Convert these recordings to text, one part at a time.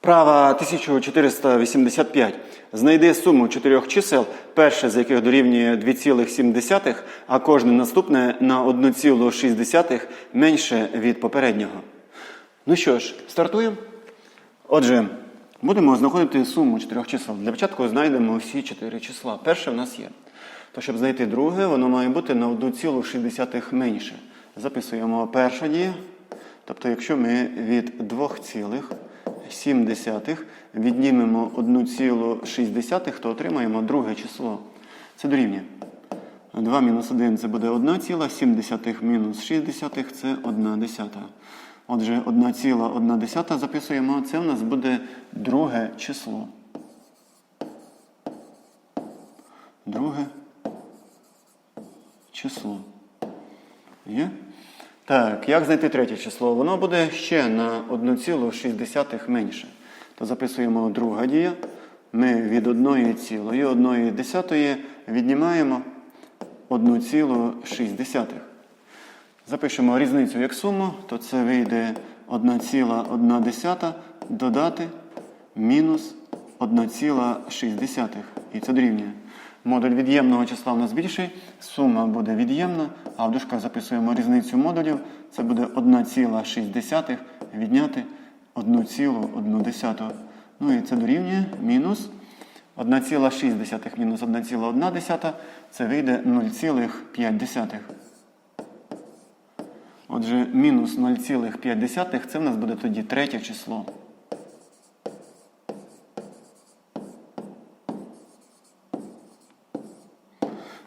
Вправа 1485. Знайди суму чотирьох чисел, перше з яких дорівнює 2,7, а кожне наступне на 1,6 менше від попереднього. Ну що ж, стартуємо. Отже, будемо знаходити суму чотирьох чисел. Для початку знайдемо всі чотири числа. Перше в нас є. То щоб знайти друге, воно має бути на 1,6 менше. Записуємо перша дія. Тобто, якщо ми від 2,7 віднімемо 1,6, то отримаємо друге число. Це дорівнює. 2 мінус 1 це буде 1,7 мінус 60 це 1 десята. Отже, 1,1 записуємо, це в нас буде друге число. Друге число. Є? Так, як знайти третє число? Воно буде ще на 1,6 менше. То записуємо друга дія. Ми від 1,1 віднімаємо 1,6. Запишемо різницю як суму, то це вийде 1,1 додати мінус 1,6. І це дорівнює. Модуль від'ємного числа у нас більший, сума буде від'ємна, а в дужках записуємо різницю модулів. Це буде 1,6 відняти 1,1. Ну і це дорівнює мінус 1,6 мінус 1,1. Це вийде 0,5. Отже, мінус 0,5 це в нас буде тоді третє число.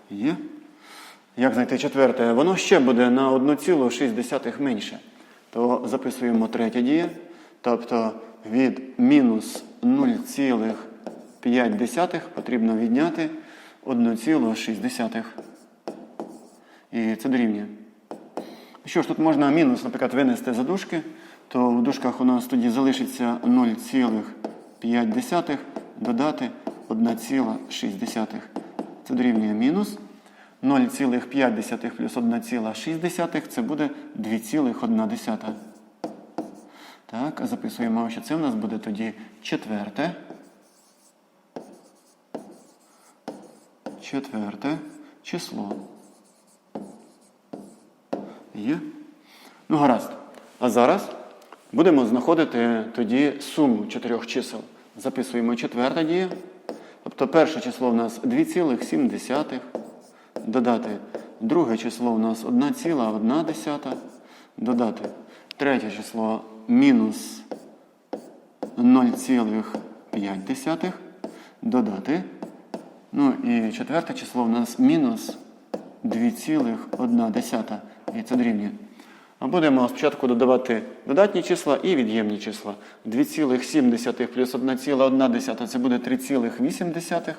Є. Як знайти четверте? Воно ще буде на 1,6 менше. То записуємо третє діє. Тобто від мінус 0,5 потрібно відняти 1,6. І це дорівнює. Що ж, тут можна мінус, наприклад, винести за дужки, то в дужках у нас тоді залишиться 0,5 додати 1,6. Це дорівнює мінус 0,5 плюс 1,6 це буде 2,1. Так, записуємо, що це у нас буде тоді четверте. Четверте число. Є? Ну, гаразд. А зараз будемо знаходити тоді суму чотирьох чисел. Записуємо четверта дія. Тобто перше число у нас 2,7. Додати друге число у нас 1,1. Додати третє число мінус 0,5. Додати. Ну і четверте число у нас мінус 2,1. І це дорівнює. А будемо спочатку додавати додатні числа і від'ємні числа. 2,7 плюс 1,1 це буде 3,8.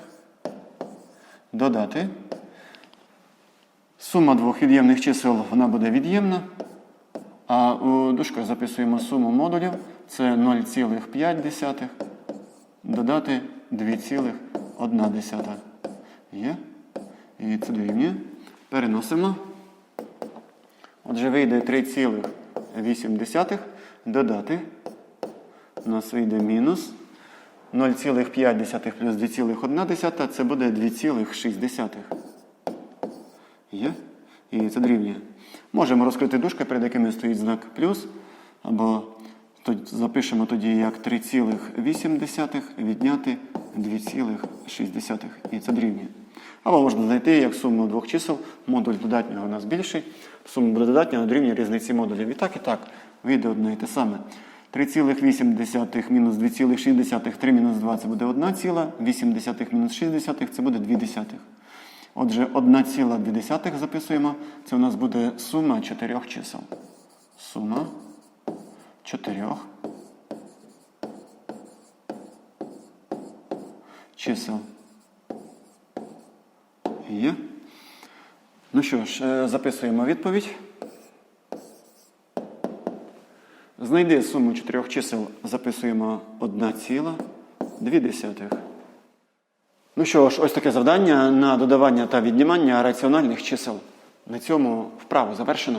Додати. Сума двох від'ємних чисел вона буде від'ємна. А у дужках записуємо суму модулів. Це 0,5 додати 2,1. Є. І це дорівнює. Переносимо. Отже, вийде 3,8 додати. У нас вийде мінус 0,5 плюс 2,1 це буде 2,6. Є? І це дорівнює. Можемо розкрити дужки, перед якими стоїть знак плюс. Або запишемо тоді як 3,8 відняти 2,6. І це дорівнює. Або можна знайти як суму двох чисел. Модуль додатнього у нас більший. Сума додатня дорівнює різниці модулів. І так, і так. Вийде одне і те саме. 3,8 мінус 2,6, 3 мінус 2 це буде 1 ціла, 8 мінус 6 це буде 2 десятих. Отже, 1,2 записуємо. Це у нас буде сума чотирьох чисел. Сума чотирьох чисел. Є. Ну що ж, е, записуємо відповідь. Знайди суму чотирьох чисел, записуємо 1,2. Ну що ж, ось таке завдання на додавання та віднімання раціональних чисел. На цьому вправу завершено.